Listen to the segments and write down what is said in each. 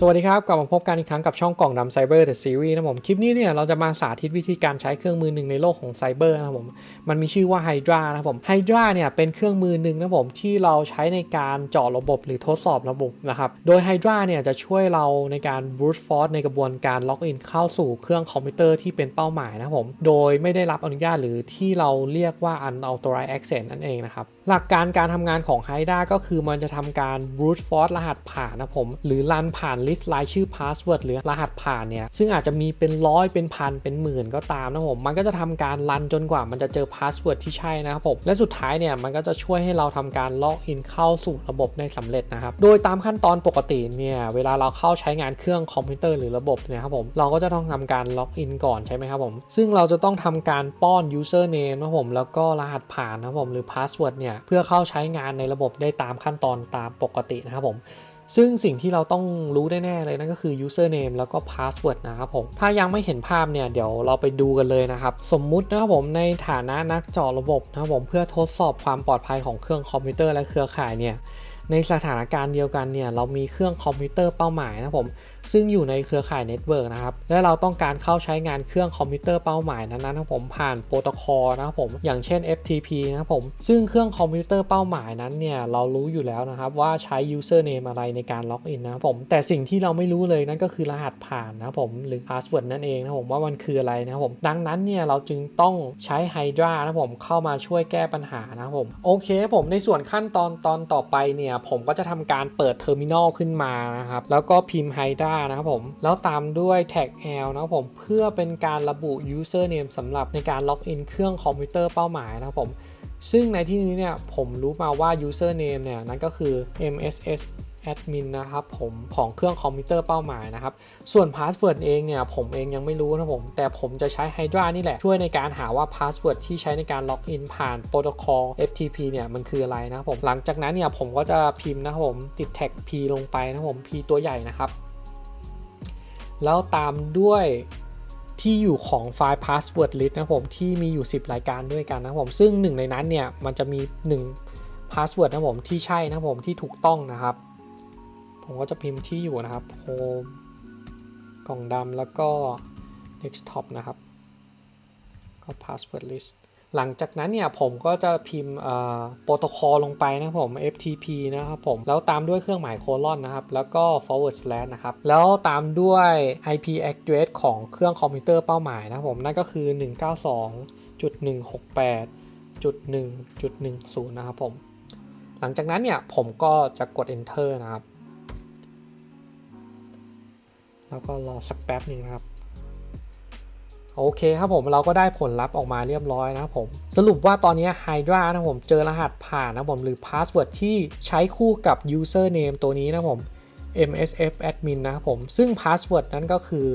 สวัสดีครับ กลับมาพบกันอีกครั้งกับช่องกล่องดำไซเบอร์เดอะซีรีส์นะผม คลิปนี้เนี่ยเราจะมาสาธิตวิธีการใช้เครื่องมือหนึ่งในโลกของไซเบอร์นะครับผม มันมีชื่อว่า Hydra นะผม Hydra เนี่ยเป็นเครื่องมือหนึ่งนะผมที่เราใช้ในการเจาะระบบหรือทดสอบระบบนะครับ โดย Hydra เนี่ยจะช่วยเราในการ brute force ในกระบวนการล็อกอินเข้าสู่เครื่องคอมพิวเตอร์ที่เป็นเป้าหมายนะผม โดยไม่ได้รับอนุญาตหรือที่เราเรียกว่า unauthorized access นั่นเองนะครับ หลักการการทำงานของ Hydra ก็คือมันจะทำการ brute force รหัสผ่านนะผม หรือรันผ่าน list รายชื่อ password หรือรหัสผ่านเนี่ย ซึ่งอาจจะมีเป็นร้อยเป็นพันเป็นหมื่นก็ตามนะผม มันก็จะทำการรันจนกว่ามันจะเจอ password ที่ใช่นะครับผม และสุดท้ายเนี่ย มันก็จะช่วยให้เราทำการล็อกอินเข้าสู่ระบบได้สำเร็จนะครับ โดยตามขั้นตอนปกติเนี่ย เวลาเราเข้าใช้งานเครื่องคอมพิวเตอร์หรือระบบเนี่ยครับผม เราก็จะต้องทำการล็อกอินก่อนใช่ไหมครับผม ซึ่งเราจะต้องทำการป้อน username นะครับผมแล้วก็รหัสผ่านนะครับผมหรือ password เนี่ยเพื่อเข้าใช้งานในระบบได้ตามขั้นตอนตามปกตินะครับผม ซึ่งสิ่งที่เราต้องรู้แน่ๆเลยนั่นก็คือ username แล้วก็ password นะครับผม ถ้ายังไม่เห็นภาพเนี่ย เดี๋ยวเราไปดูกันเลยนะครับ สมมุตินะครับผมในฐานะนักเจาะระบบนะครับผมเพื่อทดสอบความปลอดภัยของเครื่องคอมพิวเตอร์และเครือข่ายเนี่ย ในสถานการณ์เดียวกันเนี่ยเรามีเครื่องคอมพิวเตอร์เป้าหมายนะผมซึ่งอยู่ในเครือข่ายเน็ตเวิร์กนะครับและเราต้องการเข้าใช้งานเครื่องคอมพิวเตอร์เป้าหมายนั้นๆนะครับผมผ่านโปรโตคอลนะครับผมอย่างเช่น FTP นะครับผมซึ่งเครื่องคอมพิวเตอร์เป้าหมายนั้นเนี่ยเรารู้อยู่แล้วนะครับว่าใช้ username อะไรในการล็อกอินนะครับผมแต่สิ่งที่เราไม่รู้เลยนั่นก็คือรหัสผ่านนะครับผมหรือ password นั่นเองนะผมว่ามันคืออะไรนะครับผมดังนั้นเนี่ยเราจึงต้องใช้ Hydra นะครับผมเข้ามาช่วยแก้ปัญหานะครับผมโอเคผมในส่วนขั้นตอนตอนต่อไปเนี่ยผมก็จะทำการเปิดเทอร์มินอลขึ้นมานะครับ แล้วก็พิมพ์ Hydra นะครับผม แล้วตามด้วย tag l นะครับผม เพื่อเป็นการระบุ username สำหรับในการล็อกอินเครื่องคอมพิวเตอร์เป้าหมายนะครับผมซึ่งในที่นี้เนี่ยผมรู้มาว่า username เนี่ยนั่นก็คือ mss admin นนะครับผมของเครื่องคอมพิวเตอร์เป้าหมายนะครับ ส่วน password เองเนี่ยผมเองยังไม่รู้นะผม แต่ผมจะใช้ Hydra นี่แหละ ช่วยในการหาว่า password ที่ใช้ในการล็อกอินผ่านโปรโตคอล FTP เนี่ยมันคืออะไรนะผม หลังจากนั้นเนี่ยผมก็จะพิมพ์นะครับผมติด tag p ลงไปนะผม p ตัวใหญ่นะครับ แล้วตามด้วยที่อยู่ของไฟล์ password list นะผมที่มีอยู่ 10 รายการด้วยกันนะผม ซึ่งหนึ่งในนั้นเนี่ยมันจะมี 1 password นะผมที่ใช่นะผมที่ถูกต้องนะครับ ผมก็จะพิมพ์ที่อยู่นะครับ home กล่องดำแล้วก็ desktop นะครับ ก็ password list หลังจากนั้นเนี่ยผมก็จะพิมพ์โปรโตคอลลงไปนะครับผม FTP นะครับผม แล้วตามด้วยเครื่องหมายโคลอนนะครับ แล้วก็ forward slash นะครับ แล้วตามด้วย IP address ของเครื่องคอมพิวเตอร์เป้าหมายนะครับผม นั่นก็คือ 192.168.1.10 นะครับผม หลังจากนั้นเนี่ยผมก็จะกด enter นะครับ แล้วก็รอสักแป๊บหนึ่งนะครับ โอเคครับผมเราก็ได้ผลลัพธ์ออกมาเรียบร้อยนะครับผม สรุปว่าตอนนี้ Hydra นะผมเจอรหัสผ่านนะผมหรือ password ที่ใช้คู่กับ username ตัวนี้นะผม msf admin นะครับผม ซึ่ง password นั้นก็คือ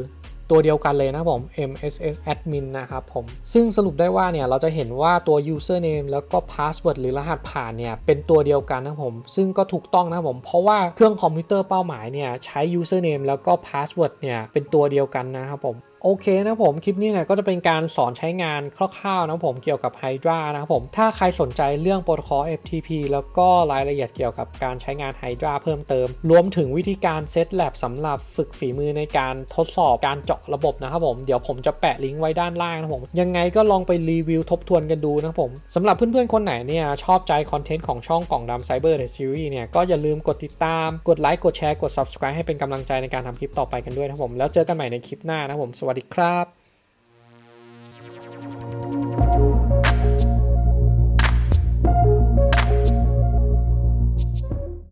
ตัวเดียวกันเลยนะผม msn admin นะครับผม ซึ่งสรุปได้ว่าเนี่ยเราจะเห็นว่าตัว username แล้วก็ password หรือรหัสผ่านเนี่ยเป็นตัวเดียวกันนะผม ซึ่งก็ถูกต้องนะผม เพราะว่าเครื่องคอมพิวเตอร์เป้าหมายเนี่ยใช้ username แล้วก็ password เนี่ยเป็นตัวเดียวกันนะครับผม โอเคนะผมคลิปนี้เนี่ยก็จะเป็นการสอนใช้งานคร่าวๆนะผมเกี่ยวกับ Hydra นะครับผมถ้าใครสนใจเรื่องโปรโตคอล FTP แล้วก็รายละเอียดเกี่ยวกับการใช้งาน Hydra เพิ่มเติม รวมถึงวิธีการเซตแลบสำหรับฝึกฝีมือในการทดสอบการเจาะระบบนะครับผมเดี๋ยวผมจะแปะลิงก์ไว้ด้านล่างนะผมยังไงก็ลองไปรีวิวทบทวนกันดูนะครับผมสำหรับเพื่อนๆคนไหนเนี่ยชอบใจคอนเทนต์ของช่องกล่องดำ Cyber The Series เนี่ยก็อย่าลืมกดติดตามกดไลค์กดแชร์กด subscribe ให้เป็นกำลังใจในการทำคลิปต่อไปกันด้วยนะผมแล้วเจอกันใหม่ในคลิปหน้านะครับผมสวัสดีครับ